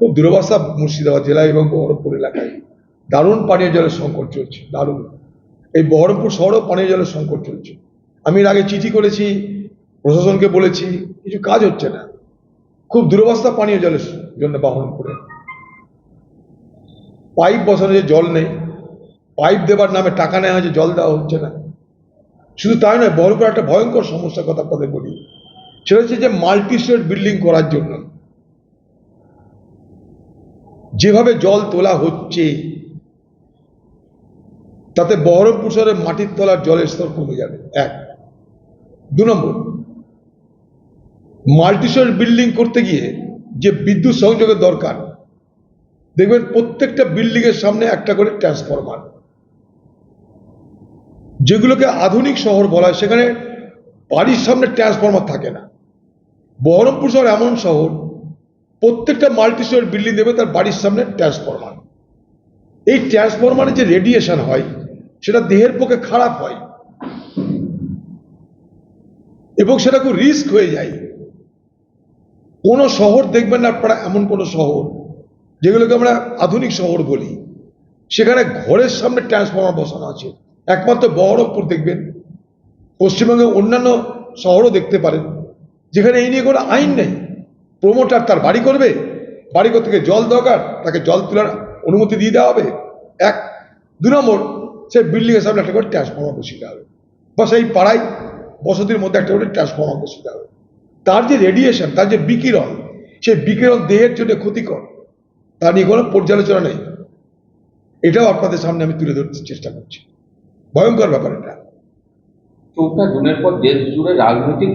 খুব দুরবস্থা মুর্শিদাবাদ জেলা এবং বহরমপুর এলাকায়। দারুণ পানীয় জলের সংকট চলছে, দারুণ। এই বহরমপুর শহরেও পানীয় জলের সংকট চলছে। আমি এর আগে চিঠি করেছি, প্রশাসনকে বলেছি, কিছু কাজ হচ্ছে না। খুব দুরবস্থা পানীয় জলের জন্য বহরমপুরে। পাইপ বসানো যে জল নেই, পাইপ দেবার নামে টাকা নেওয়া হয়েছে, জল দেওয়া হচ্ছে না। শুধু তাই নয়, বহরমপুর একটা ভয়ঙ্কর সমস্যার কথা আপনাদের বলি। সেটা হচ্ছে যে মাল্টি স্টোরেজ বিল্ডিং করার জন্য যেভাবে জল তোলা হচ্ছে, তাতে বহরমপুর শহরে মাটির তলার জলের স্তর কমে যাবে, এক। দু নম্বর মাল্টিস্টোরেজ বিল্ডিং করতে গিয়ে যে বিদ্যুৎ সংযোগের দরকার, দেখবেন প্রত্যেকটা বিল্ডিং এর সামনে একটা করে ট্রান্সফরমার। যেগুলোকে আধুনিক শহর বলা হয়, সেখানে বাড়ির সামনে ট্রান্সফরমার থাকে না। বহরমপুর শহর এমন শহর প্রত্যেকটা মাল্টি স্টোর বিল্ডিং দেবে তার বাড়ির সামনে ট্রান্সফরমার এই ট্রান্সফরমারে যে রেডিয়েশন হয়, সেটা দেহের পক্ষে খারাপ হয় এবং সেটা খুব রিস্ক হয়ে যায়। কোনো শহর দেখবেন আপনারা, এমন কোনো শহর যেগুলোকে আমরা আধুনিক শহর বলি। সেখানে ঘরের সামনে ট্রান্সফরমার বসানো আছে। একমাত্র বহরমপুর দেখবেন। পশ্চিমবঙ্গে অন্যান্য শহরও দেখতে পারেন। যেখানে এই নিয়ে কোনো আইন নেই। প্রমোটার তার বাড়ি করবে, বাড়ি করতে জল দরকার, তাকে জল তোলার অনুমতি দিয়ে দেওয়া হবে। এক। দু নম্বর, সে বিল্ডিংয়ের সামনে একটা করে ট্রান্সফর্মার বসিয়ে দেওয়া হবে। বা সেই পাড়ায় বসতির মধ্যে একটা করে ট্রান্সফর্মার বসিয়ে দেওয়া হবে। তার যে রেডিয়েশন তার যে বিকিরণ সেই বিকিরণ দেহের জন্য ক্ষতিকর। তা নিয়ে কোনো পর্যালোচনা নেই। এটাও আপনাদের সামনে আমি তুলে ধরতে চেষ্টা করছি। ভয়ঙ্কর ব্যাপার এটা। চৌঠা জুনের পর দেশ জুড়ে রাজনৈতিক